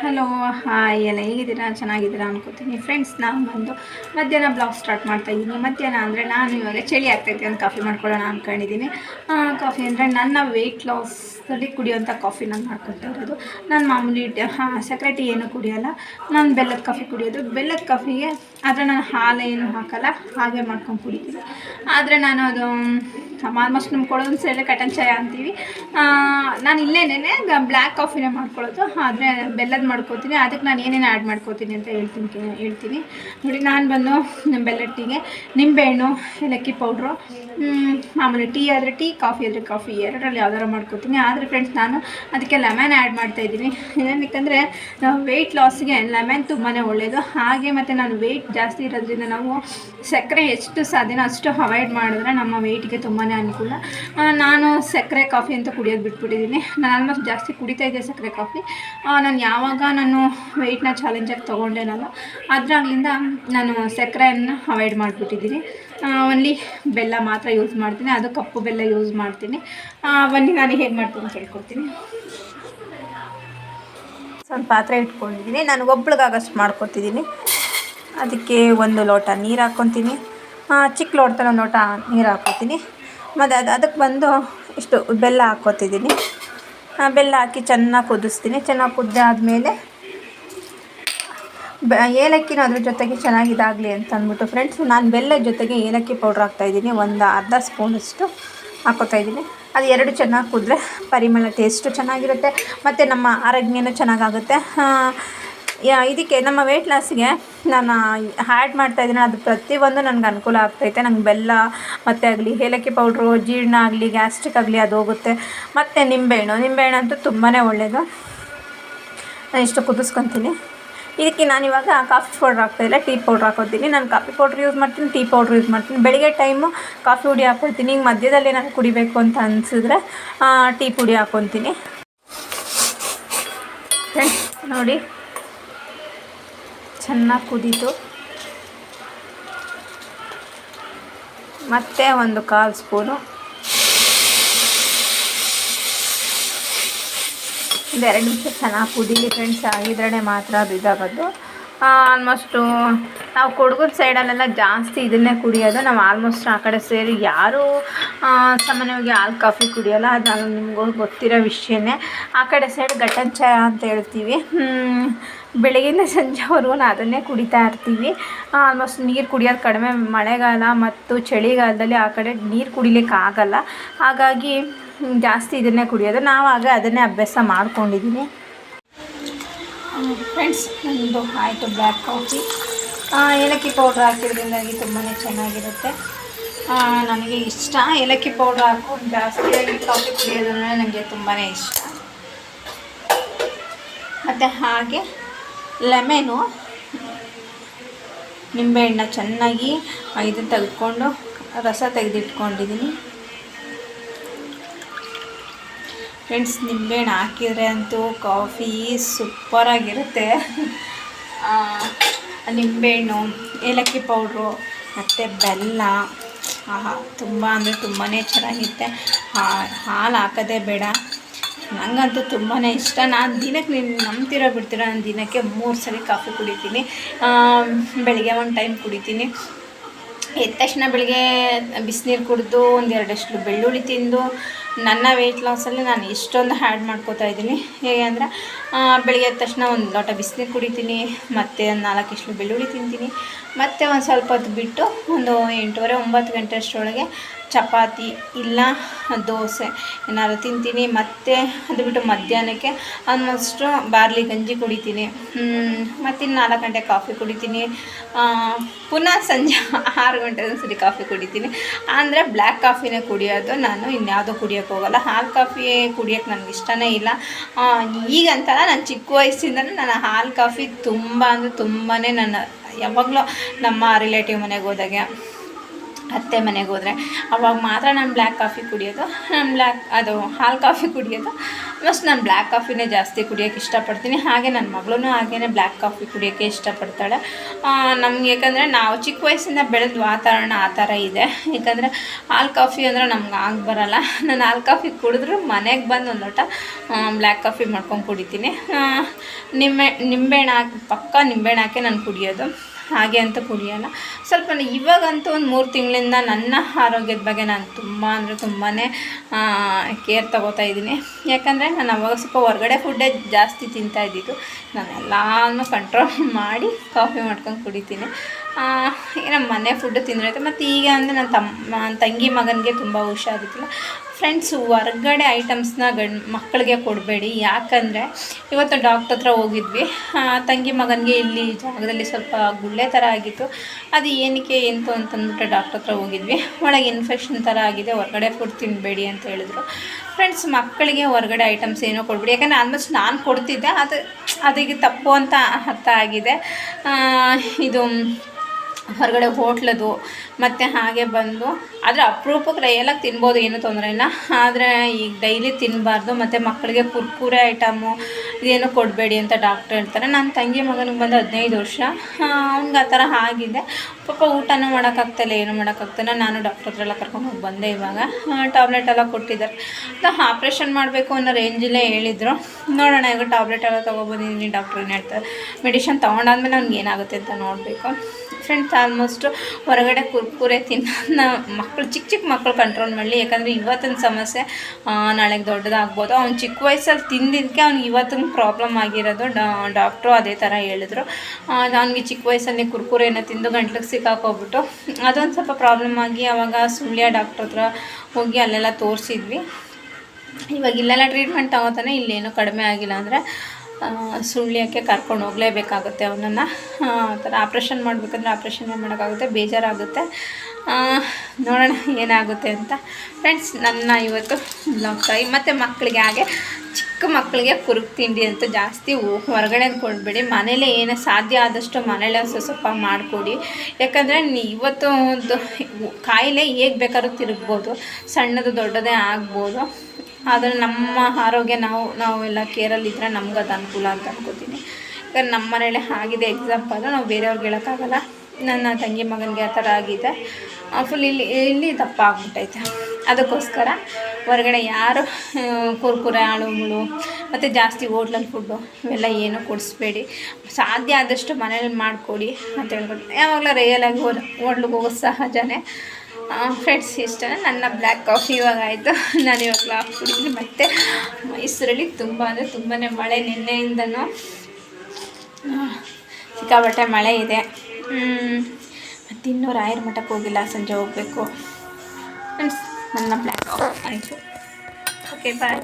Hello hi ಎಲ್ಲ ಹೇಗಿದ್ದೀರಾ? ಚೆನ್ನಾಗಿದ್ದೀರಾ ಅನ್ಕೋತೀನಿ. ಫ್ರೆಂಡ್ಸ್ ನಾನು ಬಂದು ಮಧ್ಯಾಹ್ನ ಬ್ಲಾಗ್ ಸ್ಟಾರ್ಟ್ ಮಾಡ್ತಾ ಇದ್ದೀನಿ. ಮಧ್ಯಾಹ್ನ ಅಂದರೆ ನಾನು ಇವಾಗ ಚಳಿ ಆಗ್ತೈತಿ ಅಂತ ಕಾಫಿ ಮಾಡ್ಕೊಳ್ಳೋಣ ಅಂದ್ಕೊಂಡಿದ್ದೀನಿ ಕಾಫಿ ಅಂದರೆ ನನ್ನ ವೆಯ್ಟ್ ಲಾಸಲ್ಲಿ ಕುಡಿಯೋಂಥ ಕಾಫಿ ನಾನು ಮಾಡ್ಕೊಳ್ತಾ ಇರೋದು. ನಾನು ಮಾಮೂಲಿ, ಹಾಂ ಟೀ ಏನು ಕುಡಿಯೋಲ್ಲ. ನಾನು ಬೆಲ್ಲದ ಕಾಫಿ ಕುಡಿಯೋದು. ಬೆಲ್ಲದ ಕಾಫಿಗೆ ಆದರೆ ನಾನು ಹಾಲು ಏನು ಹಾಕಲ್ಲ. ಹಾಗೆ ಮಾಡ್ಕೊಂಡು ಕುಡಿತೀನಿ. ಆದರೆ ನಾನು ಅದು ಆಲ್ಮೋಸ್ಟ್ ನಮ್ಮ ಕೊಡೋದು ಸೈಡ್ ಕಟನ್ ಚಾಯ ಅಂತೀವಿ. ನಾನು ಇಲ್ಲೇನೇ ಬ್ಲ್ಯಾಕ್ ಕಾಫಿನೇ ಮಾಡ್ಕೊಳ್ಳೋದು. ಆದರೆ ಬೆಲ್ಲದ ಮಾಡ್ಕೋತೀನಿ. ಅದಕ್ಕೆ ನಾನು ಏನೇನು ಆ್ಯಡ್ ಮಾಡ್ಕೋತೀನಿ ಅಂತ ಹೇಳ್ತೀನಿ ಹೇಳ್ತೀನಿ. ನೋಡಿ, ನಾನು ಬಂದು ನಮ್ಮ ಬೆಲ್ಲದ ಟೀಗೆ ನಿಂಬೆಹಣ್ಣು, ಏಲಕ್ಕಿ ಪೌಡ್ರು ಮಾಮೂಲಿ ಟೀ ಆದರೆ ಟೀ ಕಾಫಿ ಆದರೆ ಕಾಫಿ ಎರಡರಲ್ಲಿ ಯಾವ್ದಾರು ಮಾಡ್ಕೋತೀನಿ. ಆದರೆ ಫ್ರೆಂಡ್ಸ್ ನಾನು ಅದಕ್ಕೆ ಲೆಮನ್ ಆ್ಯಡ್ ಮಾಡ್ತಾಯಿದ್ದೀನಿ ಏನಕ್ಕಂದರೆ ವೆಯ್ಟ್ ಲಾಸ್ಗೆ ಲೆಮನ್ ತುಂಬಾ ಒಳ್ಳೆಯದು ಹಾಗೆ ಮತ್ತು ನಾನು ವೆಯ್ಟ್ ಜಾಸ್ತಿ ಇರೋದ್ರಿಂದ ನಾವು ಸಕ್ಕರೆ ಎಷ್ಟು ಸಾಧ್ಯನೋ ಅಷ್ಟು ಅವಾಯ್ಡ್ ಮಾಡಿದ್ರೆ ನಮ್ಮ ವೆಯ್ಟ್ಗೆ ತುಂಬಾ ಅನುಕೂಲ. ನಾನು ಸಕ್ಕರೆ ಕಾಫಿ ಅಂತ ಕುಡಿಯೋದು ಬಿಟ್ಬಿಟ್ಟಿದ್ದೀನಿ ನಾನು ಆಲ್ಮೋಸ್ಟ್ ಜಾಸ್ತಿ ಕುಡಿತಾ ಇದ್ದೆ ಸಕ್ಕರೆ ಕಾಫಿ. ನಾನು ಯಾವಾಗ ನಾನು ವೆಯ್ಟ್ನ ಚಾಲೆಂಜಾಗಿ ತೊಗೊಂಡೇನಲ್ಲ, ಅದರಾಗ್ಲಿಂದ ನಾನು ಸಕ್ಕರೆಯನ್ನು ಅವಾಯ್ಡ್ ಮಾಡಿಬಿಟ್ಟಿದ್ದೀನಿ ಓನ್ಲಿ ಬೆಲ್ಲ ಮಾತ್ರ ಯೂಸ್ ಮಾಡ್ತೀನಿ. ಅದು ಕಪ್ಪು ಬೆಲ್ಲ ಯೂಸ್ ಮಾಡ್ತೀನಿ. ಬನ್ನಿ, ನಾನು ಹೇಗೆ ಮಾಡ್ತೀನಿ ಹೇಳ್ಕೊಡ್ತೀನಿ. ಸ್ವಲ್ಪ ಪಾತ್ರೆ ಇಟ್ಕೊಂಡಿದ್ದೀನಿ ನಾನು ಒಬ್ಳಿಗಾಗಷ್ಟು ಮಾಡ್ಕೊತಿದ್ದೀನಿ ಅದಕ್ಕೆ ಒಂದು ಲೋಟ ನೀರು ಹಾಕ್ಕೊತೀನಿ ಚಿಕ್ಕ ಲೋಟದ ಒಂದು ಲೋಟ ನೀರು ಹಾಕ್ಕೊತೀನಿ ಮತ್ತು ಅದು ಅದಕ್ಕೆ ಬಂದು ಇಷ್ಟು ಬೆಲ್ಲ ಹಾಕ್ಕೊತಿದ್ದೀನಿ. ಬೆಲ್ಲ ಹಾಕಿ ಚೆನ್ನಾಗಿ ಕುದಿಸ್ತೀನಿ. ಚೆನ್ನಾಗಿ ಕುದ್ದಾದಮೇಲೆ ಬ, ಏಲಕ್ಕಿನ ಅದ್ರ ಜೊತೆಗೆ ಚೆನ್ನಾಗಿ ಇದಾಗಲಿ ಅಂತ ಅಂದ್ಬಿಟ್ಟು ಫ್ರೆಂಡ್ಸ್ ನಾನು ಬೆಲ್ಲದ ಜೊತೆಗೆ ಏಲಕ್ಕಿ ಪೌಡ್ರ್ ಹಾಕ್ತಾಯಿದ್ದೀನಿ ಒಂದು ಅರ್ಧ ಸ್ಪೂನಷ್ಟು ಇದ್ದೀನಿ. ಅದು ಎರಡು ಚೆನ್ನಾಗಿ ಕುದ್ರೆ, ಪರಿಮಳ ಟೇಸ್ಟು ಚೆನ್ನಾಗಿರುತ್ತೆ. ಮತ್ತು ನಮ್ಮ ಆರೋಗ್ಯನೂ ಚೆನ್ನಾಗಾಗುತ್ತೆ. ಇದಕ್ಕೆ ನಮ್ಮ ವೆಯ್ಟ್ ಲಾಸ್ಗೆ ನಾನು ಹ್ಯಾಡ್ ಮಾಡ್ತಾಯಿದ್ದೀನಿ ಅದು ಪ್ರತಿಯೊಂದು ನನಗೆ ಅನುಕೂಲ ಆಗ್ತೈತೆ. ನಂಗೆ ಬೆಲ್ಲ, ಮತ್ತು ಆಗಲಿ ಏಲಕ್ಕಿ ಪೌಡ್ರು ಜೀರ್ಣ ಆಗಲಿ ಗ್ಯಾಸ್ಟ್ರಿಕ್ ಆಗಲಿ ಅದು ಹೋಗುತ್ತೆ. ಮತ್ತು ನಿಂಬೆಹಣ್ಣು. ನಿಂಬೆಹಣ್ಣು ಅಂತೂ ತುಂಬಾ ಒಳ್ಳೆಯದು ನಾನು ಇಷ್ಟು ಕುದಿಸ್ಕೊತೀನಿ. ಇದಕ್ಕೆ ನಾನು ಇವಾಗ ಕಾಫಿ ಪೌಡ್ರ್ ಹಾಕ್ತಾಯಿಲ್ಲ ಟೀ ಪೌಡ್ರ್ ಹಾಕೋತೀನಿ ನಾನು ಕಾಫಿ ಪೌಡ್ರ್ ಯೂಸ್ ಮಾಡ್ತೀನಿ ಟೀ ಪೌಡ್ರ್ ಯೂಸ್ ಮಾಡ್ತೀನಿ. ಬೆಳಿಗ್ಗೆ ಟೈಮು ಕಾಫಿ ಪುಡಿ ಹಾಕ್ಕೊಳ್ತೀನಿ. ಈಗ ಮಧ್ಯದಲ್ಲಿ ನಾನು ಕುಡಿಬೇಕು ಅಂತ ಅನಿಸಿದ್ರೆ ಟೀ ಪುಡಿ ಹಾಕ್ಕೊತೀನಿ. ನೋಡಿ. ಚೆನ್ನಾಗಿ ಕುದೀತು. ಮತ್ತೆ ಒಂದು ಕಾಲು ಸ್ಪೂನು. ಎರಡು ನಿಮಿಷ ಚೆನ್ನಾಗಿ ಕುದೀಲಿ ಫ್ರೆಂಡ್ಸ್ ಆಗಿದ್ರೇ ಮಾತ್ರ ಅದು ಇದಾಗೋದು. ಆಲ್ಮೋಸ್ಟು ನಾವು ಕೊಡಗು ಸೈಡಲ್ಲೆಲ್ಲ ಜಾಸ್ತಿ ಇದನ್ನೇ ಕುಡಿಯೋದು. ನಾವು ಆಲ್ಮೋಸ್ಟ್ ಆ ಕಡೆ ಸೇರಿ ಯಾರೂ ಸಾಮಾನ್ಯವಾಗಿ ಹಾಲು, ಕಾಫಿ ಕುಡಿಯೋಲ್ಲ. ಅದು ನಿಮಗೂ ಗೊತ್ತಿರೋ ವಿಷಯನೇ. ಆ ಕಡೆ ಸೈಡ್ ಗಟ್ಟನ್ ಚಾಯ ಅಂತ ಹೇಳ್ತೀವಿ. ಹ್ಮ್, ಸಂಜೆವರೆಗೂ ಅದನ್ನೇ ಕುಡಿತಾ ಇರ್ತೀವಿ. ಆಲ್ಮೋಸ್ಟ್ ನೀರು ಕುಡಿಯೋದು ಕಡಿಮೆ ಮಳೆಗಾಲ ಮತ್ತು ಚಳಿಗಾಲದಲ್ಲಿ ಆ ಕಡೆ ನೀರು ಕುಡಿಲಿಕ್ಕೆ ಆಗಲ್ಲ. ಹಾಗಾಗಿ ಜಾಸ್ತಿ ಇದನ್ನೇ ಕುಡಿಯೋದು. ನಾವು ಆಗ ಅದನ್ನೇ ಅಭ್ಯಾಸ ಮಾಡ್ಕೊಂಡಿದ್ದೀನಿ ಫ್ರೆಂಡ್ಸ್ ನಮ್ಮದು ಆಯಿತು ಬ್ಲ್ಯಾಕ್ ಕಾಫಿ ಏಲಕ್ಕಿ ಪೌಡ್ರ್ ಹಾಕಿದ್ರಿಂದಾಗಿ ತುಂಬಾ ಚೆನ್ನಾಗಿರುತ್ತೆ. ನನಗೆ ಇಷ್ಟ. ಏಲಕ್ಕಿ ಪೌಡ್ರ್ ಹಾಕೊಂಡು ಜಾಸ್ತಿಯಾಗಿ ಕಾಫಿ ಕುಡಿಯೋದಂದರೆ ನನಗೆ ತುಂಬಾ ಇಷ್ಟ. ಮತ್ತು ಹಾಗೆ ಲೆಮೆನು ನಿಂಬೆಹಣ್ಣ ಚೆನ್ನಾಗಿ ಇದು ತೆಗೆದುಕೊಂಡು ರಸ ತೆಗೆದಿಟ್ಕೊಂಡಿದ್ದೀನಿ. ಫ್ರೆಂಡ್ಸ್ ನಿಂಬೆಹಣ್ಣು ಹಾಕಿದರೆ ಅಂತೂ ಕಾಫಿ ಸೂಪರಾಗಿರುತ್ತೆ ನಿಂಬೆಹಣ್ಣು ಏಲಕ್ಕಿ ಪೌಡ್ರು ಮತ್ತು ಬೆಲ್ಲ. ತುಂಬ ಅಂದರೆ ತುಂಬಾ ಚೆನ್ನಾಗಿರುತ್ತೆ. ಹಾಲು ಹಾಕೋದೇ ಬೇಡ. ನನಗಂತೂ ತುಂಬಾ ಇಷ್ಟ. ನಾನು ದಿನಕ್ಕೆ ನೀನು ನಂಬ್ತಿರೋ ಬಿಡ್ತೀರ? ನಾನು ದಿನಕ್ಕೆ ಮೂರು ಸಲ ಕಾಫಿ ಕುಡಿತೀನಿ. ಬೆಳಿಗ್ಗೆ ಒಂದು ಟೈಮ್ ಕುಡಿತೀನಿ. ಎದ್ದ ತಕ್ಷಣ ಬೆಳಿಗ್ಗೆ ಬಿಸಿನೀರು ಕುಡಿದು ಒಂದೆರಡಷ್ಟು ಬೆಳ್ಳುಳ್ಳಿ ತಿಂದು, ನನ್ನ ವೆಯ್ಟ್ ಲಾಸಲ್ಲಿ ನಾನು ಇಷ್ಟೊಂದು ಹ್ಯಾಡ್ ಮಾಡ್ಕೋತಾ ಇದ್ದೀನಿ. ಹೇಗೆ ಅಂದರೆ ಬೆಳಗ್ಗೆ ಎದ್ದ ತಕ್ಷಣ ಒಂದು ಲೋಟ ಬಿಸಿನೀರು ಕುಡಿತೀನಿ, ಮತ್ತು ನಾಲ್ಕು ಇಷ್ಟು ಬೆಳ್ಳುಳ್ಳಿ ತಿಂತೀನಿ. ಮತ್ತು ಒಂದು ಸ್ವಲ್ಪ ಹೊತ್ತು ಬಿಟ್ಟು, ಒಂದು ಎಂಟೂವರೆ ಒಂಬತ್ತು ಗಂಟೆ ಅಷ್ಟರೊಳಗೆ ಚಪಾತಿ ಇಲ್ಲ ದೋಸೆ. ಏನಾದ್ರು ತಿಂತೀನಿ. ಮತ್ತು ಅದು ಬಿಟ್ಟು ಮಧ್ಯಾಹ್ನಕ್ಕೆ ಆಲ್ಮೋಸ್ಟು ಬಾರ್ಲಿ ಗಂಜಿ ಕುಡಿತೀನಿ. ಮತ್ತು ನಾಲ್ಕು ಗಂಟೆ ಕಾಫಿ ಕುಡಿತೀನಿ. ಪುನಃ ಸಂಜೆ ಆರು ಗಂಟೆ ಸರಿ ಕಾಫಿ ಕುಡಿತೀನಿ. ಅಂದರೆ ಬ್ಲ್ಯಾಕ್ ಕಾಫಿನೇ ಕುಡಿಯೋದು ನಾನು ಇನ್ಯಾವುದೋ ಕುಡಿಯೋಕೆ ಹೋಗಲ್ಲ. ಹಾಲು ಕಾಫಿ ಕುಡಿಯೋಕ್ಕೆ ನನಗೆ ಇಷ್ಟನೇ ಇಲ್ಲ. ಈಗಂತಲ್ಲ ನಾನು ಚಿಕ್ಕ ವಯಸ್ಸಿಂದನೂ ನಾನು ಹಾಲು ಕಾಫಿ ತುಂಬ ಅಂದರೆ ತುಂಬಾ ನನ್ನ ಯಾವಾಗಲೂ ನಮ್ಮ ರಿಲೇಟಿವ್ ಮನೆಗೆ ಹೋದಾಗೆ. ಅತ್ತೆ ಮನೆಗೆ ಹೋದರೆ. ಅವಾಗ ಮಾತ್ರ ನಾನು ಬ್ಲ್ಯಾಕ್ ಕಾಫಿ ಕುಡಿಯೋದು, ನಾನು ಬ್ಲ್ಯಾಕ್ ಅದು ಹಾಲು ಕಾಫಿ ಕುಡಿಯೋದು. ಆಲ್ಮೋಸ್ಟ್ ನಾನು ಬ್ಲ್ಯಾಕ್ ಕಾಫಿನೇ ಜಾಸ್ತಿ ಕುಡಿಯೋಕ್ಕೆ ಇಷ್ಟಪಡ್ತೀನಿ. ಹಾಗೆ ನನ್ನ ಮಗಳೂ ಹಾಗೇ ಬ್ಲ್ಯಾಕ್ ಕಾಫಿ ಕುಡಿಯೋಕ್ಕೆ ಇಷ್ಟಪಡ್ತಾಳೆ. ನಮ್ಗೆ ಯಾಕಂದರೆ ನಾವು ಚಿಕ್ಕ ವಯಸ್ಸಿಂದ ಬೆಳೆದ ವಾತಾವರಣ ಆ ಥರ ಇದೆ. ಯಾಕಂದರೆ ಹಾಲು ಕಾಫಿ ಅಂದರೆ ನಮ್ಗೆ ಆಗಿ ಬರಲ್ಲ. ನಾನು ಹಾಲು ಕಾಫಿ ಕುಡಿದ್ರೂ ಮನೆಗೆ ಬಂದು ಒಂದು ಲೋಟ ಬ್ಲ್ಯಾಕ್ ಕಾಫಿ ಮಾಡ್ಕೊಂಡು ಕುಡಿತೀನಿ. ನಿಂಬೆ, ನಿಂಬೆಹಣ್ಣು ಹಾಕಿ, ಪಕ್ಕ ನಿಂಬೆಹಣ್ಣು ಹಾಕಿ ನಾನು ಕುಡಿಯೋದು. ಹಾಗೆ ಅಂತ ಕುಡಿಯೋಲ್ಲ. ಸ್ವಲ್ಪ ಇವಾಗಂತೂ ಒಂದು ಮೂರು ತಿಂಗಳಿಂದ ನನ್ನ ಆರೋಗ್ಯದ ಬಗ್ಗೆ ನಾನು ತುಂಬ ಅಂದರೆ ತುಂಬಾ ಕೇರ್ ತಗೋತಾ ಇದ್ದೀನಿ. ಯಾಕಂದರೆ ನಾನು ಅವಾಗ ಸ್ವಲ್ಪ ಹೊರಗಡೆ ಫುಡ್ಡೇ ಜಾಸ್ತಿ ತಿಂತಾ ಇದ್ದಿದ್ದು. ನಾನು ಎಲ್ಲಾನು ಕಂಟ್ರೋಲ್ ಮಾಡಿ ಕಾಫಿ ಮಾಡ್ಕೊಂಡು ಕುಡಿತೀನಿ. ನಮ್ಮ ಮನೆ ಫುಡ್ ತಿಂದ್ರೆ ಮತ್ತು ಈಗ ಅಂದರೆ ನನ್ನ ತಮ್ಮ ತಂಗಿ ಮಗನಿಗೆ ತುಂಬ ಹುಷಾರಿದ್ದಿಲ್ಲ ಫ್ರೆಂಡ್ಸ್ ಹೊರ್ಗಡೆ ಐಟಮ್ಸ್ನ ಗಂಡು ಮಕ್ಕಳಿಗೆ ಕೊಡಬೇಡಿ. ಯಾಕಂದರೆ ಇವತ್ತು ಡಾಕ್ಟ್ರ್ ಹತ್ರ ಹೋಗಿದ್ವಿ. ತಂಗಿ ಮಗನಿಗೆ ಇಲ್ಲಿ ಜಾಗದಲ್ಲಿ ಸ್ವಲ್ಪ ಗುಳ್ಳೆ ಥರ ಆಗಿತ್ತು. ಅದು ಏನಕ್ಕೆ, ಎಂತು ಅಂತಂದ್ಬಿಟ್ಟು ಡಾಕ್ಟ್ರ್ ಹತ್ರ ಹೋಗಿದ್ವಿ. ಒಳಗೆ ಇನ್ಫೆಕ್ಷನ್ ಥರ ಆಗಿದೆ. ಹೊರಗಡೆ ಫುಡ್ ತಿನ್ನಬೇಡಿ ಅಂತ ಹೇಳಿದ್ರು. ಫ್ರೆಂಡ್ಸ್ ಮಕ್ಕಳಿಗೆ ಹೊರಗಡೆ ಐಟಮ್ಸ್ ಏನೋ ಕೊಡ್ಬೇಡಿ. ಯಾಕಂದರೆ ಆಲ್ಮೋಸ್ಟ್ ನಾನು ಕೊಡ್ತಿದ್ದೆ. ಅದು ಅದಕ್ಕೆ ತಪ್ಪು ಅಂತ ಅರ್ಥ ಆಗಿದೆ. ಇದು ಹೊರಗಡೆ ಹೋಟ್ಲದು, ಮತ್ತು ಹಾಗೆ ಬಂದು, ಆದರೆ ಅಪರೂಪಕ್ಕೆ ರೈಯಲ್ಲಾಗಿ ತಿನ್ಬೋದು, ಏನೂ ತೊಂದರೆ ಇಲ್ಲ. ಆದರೆ ಈಗ ಡೈಲಿ ತಿನ್ನಬಾರ್ದು ಮತ್ತು ಮಕ್ಕಳಿಗೆ ಕುರ್ಕುರೆ ಐಟಮು ಇದೇನು ಕೊಡಬೇಡಿ ಅಂತ ಡಾಕ್ಟ್ರ್ ಹೇಳ್ತಾರೆ. ನನ್ನ ತಂಗಿ ಮಗನಿಗೆ ಬಂದು ಹದಿನೈದು ವರ್ಷ. ಅವ್ನಿಗೆ ಆ ಥರ ಆಗಿದೆ. ಪಾಪ ಊಟನೂ ಮಾಡೋಕ್ಕಾಗ್ತಾಯಿಲ್ಲ ಏನು ಮಾಡೋಕ್ಕಾಗ್ತಾಯಿಲ್ಲ ನಾನು ಡಾಕ್ಟ್ರ್ ಹತ್ರ ಎಲ್ಲ ಕರ್ಕೊಂಡು ಹೋಗಿ ಬಂದೆ ಇವಾಗ. ಟ್ಯಾಬ್ಲೆಟ್ ಎಲ್ಲ ಕೊಟ್ಟಿದ್ದಾರೆ. ಆಪ್ರೇಷನ್ ಮಾಡಬೇಕು ಅನ್ನೋ ರೇಂಜಲ್ಲೇ ಹೇಳಿದರು. ನೋಡೋಣ, ಈಗ ಟ್ಯಾಬ್ಲೆಟ್ ಎಲ್ಲ ತೊಗೊಬಂದಿದ್ದೀನಿ ಡಾಕ್ಟ್ರ್ ಹೇಳ್ತಾರೆ. ಮೆಡಿಷನ್ ತೊಗೊಂಡಾದ್ಮೇಲೆ ಅವ್ನಿಗೆ ಏನಾಗುತ್ತೆ ಅಂತ ನೋಡಬೇಕು. ಫ್ರೆಂಡ್ಸ್ ಆಲ್ಮೋಸ್ಟು ಹೊರಗಡೆ ಕುರ್ಕುರೆ ತಿನ್ನೋದನ್ನ ಮಕ್ಕಳು ಚಿಕ್ಕ ಚಿಕ್ಕ ಮಕ್ಕಳು ಕಂಟ್ರೋಲ್ ಮಾಡಲಿ. ಯಾಕಂದರೆ ಇವತ್ತಿನ ಸಮಸ್ಯೆ ನಾಳೆಗೆ ದೊಡ್ಡದಾಗ್ಬೋದು. ಅವ್ನು ಚಿಕ್ಕ ವಯಸ್ಸಲ್ಲಿ ತಿಂದಿದ್ದಕ್ಕೆ ಅವ್ನಿಗೆ ಇವತ್ತಿನ ಪ್ರಾಬ್ಲಮ್ ಆಗಿರೋದು ಡಾಕ್ಟ್ರು ಅದೇ ಥರ ಹೇಳಿದ್ರು. ಅವನಿಗೆ ಚಿಕ್ಕ ವಯಸ್ಸಲ್ಲಿ ಕುರ್ಕುರೆನ ತಿಂದು ಗಂಟ್ಲಿಗೆ ಸಿಕ್ಕಾಕೋಗ್ಬಿಟ್ಟು ಅದೊಂದು ಸ್ವಲ್ಪ ಪ್ರಾಬ್ಲಮ್ ಆಗಿ ಅವಾಗ ಸುಳ್ಯ ಡಾಕ್ಟ್ರ ಹತ್ರ ಹೋಗಿ ಅಲ್ಲೆಲ್ಲ ತೋರಿಸಿದ್ವಿ. ಇವಾಗ ಇಲ್ಲೆಲ್ಲ ಟ್ರೀಟ್ಮೆಂಟ್ ತಗೋತಾನೆ, ಇಲ್ಲೇನು ಕಡಿಮೆ ಆಗಿಲ್ಲ ಅಂದರೆ ಸುಳ್ಯಕ್ಕೆ ಕರ್ಕೊಂಡು ಹೋಗಲೇಬೇಕಾಗುತ್ತೆ ಅವನನ್ನು. ಆ ಥರ ಆಪ್ರೇಷನ್ ಮಾಡಬೇಕಂದ್ರೆ ಆಪ್ರೇಷನ್ನೇ ಮಾಡೋಕ್ಕಾಗುತ್ತೆ, ಬೇಜಾರಾಗುತ್ತೆ. ನೋಡೋಣ ಏನಾಗುತ್ತೆ ಅಂತ. ಫ್ರೆಂಡ್ಸ್ ನನ್ನ ಇವತ್ತು ಬ್ಲಾಗ್ ತಾಯಿ ಮತ್ತು ಮಕ್ಕಳಿಗೆ ಹಾಗೆ ಚಿಕ್ಕ ಮಕ್ಕಳಿಗೆ ಕುರುಕ್ ತಿಂಡಿ ಅಂತ ಜಾಸ್ತಿ ಹೊರಗಡೆ ಕೊಡಬೇಡಿ. ಮನೇಲೇ ಏನೋ ಸಾಧ್ಯ ಆದಷ್ಟು ಮನೇಲೇ ಸ್ವಲ್ಪ ಮಾಡಿಕೊಡಿ. ಯಾಕಂದರೆ ಇವತ್ತು ಒಂದು ಕಾಯಿಲೆ ಹೇಗೆ ಬೇಕಾದ್ರೂ ತಿರುಗ್ಬೋದು, ಸಣ್ಣದು ದೊಡ್ಡದೇ ಆಗ್ಬೋದು. ಆದರೆ ನಮ್ಮ ಆರೋಗ್ಯ ನಾವು ನಾವೆಲ್ಲ ಕೇರಲ್ಲಿದ್ದರೆ ನಮ್ಗೆ ಅದು ಅನುಕೂಲ ಅಂತ ಅನ್ಕೋತೀನಿ. ಯಾಕಂದ್ರೆ ನಮ್ಮ ಮನೇಲಿ ಆಗಿದೆ ಎಕ್ಸಾಂಪಲ್ ನಾವು ಬೇರೆಯವ್ರಿಗೆ ಹೇಳೋಕ್ಕಾಗಲ್ಲ. ನನ್ನ ತಂಗಿ ಮಗನಿಗೆ ಆ ಥರ ಆಗಿದೆ. ಫುಲ್ ಇಲ್ಲಿ ಇಲ್ಲಿ ದಪ್ಪ ಆಗ್ಬಿಟ್ಟೈತೆ. ಅದಕ್ಕೋಸ್ಕರ ಹೊರಗಡೆ ಯಾರು ಕುರ್ಕುರೆ ಹಾಳುಗಳು ಮತ್ತು ಜಾಸ್ತಿ ಹೋಟ್ಲಲ್ಲಿ ಫುಡ್ಡು ಇವೆಲ್ಲ ಏನೂ ಕೊಡಿಸ್ಬೇಡಿ. ಸಾಧ್ಯ ಆದಷ್ಟು ಮನೇಲಿ ಮಾಡಿಕೊಡಿ ಅಂತ ಹೇಳ್ಬಿಟ್ಟು. ಯಾವಾಗಲೂ ರಿಯಲಾಗಿ ಹೋಟ್ಲಿಗೆ ಹೋಗೋದು ಸಹಜನೇ. ಫ್ರೆಂಡ್ಸ್ ಇಷ್ಟ. ನನ್ನ ಬ್ಲ್ಯಾಕ್ ಕಾಫಿ ಇವಾಗ ಆಯಿತು. ನಾನು ಇವಾಗ ಕ್ಲಾಫ್ ಕುಡಿದ್ರೆ ಮತ್ತು ಮೈಸೂರಲ್ಲಿ ತುಂಬ ಅಂದರೆ ತುಂಬಾ ಮಳೆ ನಿನ್ನೆಯಿಂದನೂ. ಸಿಕ್ಕಾಬಟ್ಟೆ ಮಳೆ ಇದೆ. ಮತ್ತು ಇನ್ನೂ ರಾಯರ ಮಠಕ್ಕೆ ಹೋಗಿಲ್ಲ. ಸಂಜೆ ಹೋಗಬೇಕು. ಫ್ರೆಂಡ್ಸ್ ನನ್ನ ಬ್ಲ್ಯಾಕ್ ಕಾಫಿ ಆಯಿತು. Okay bye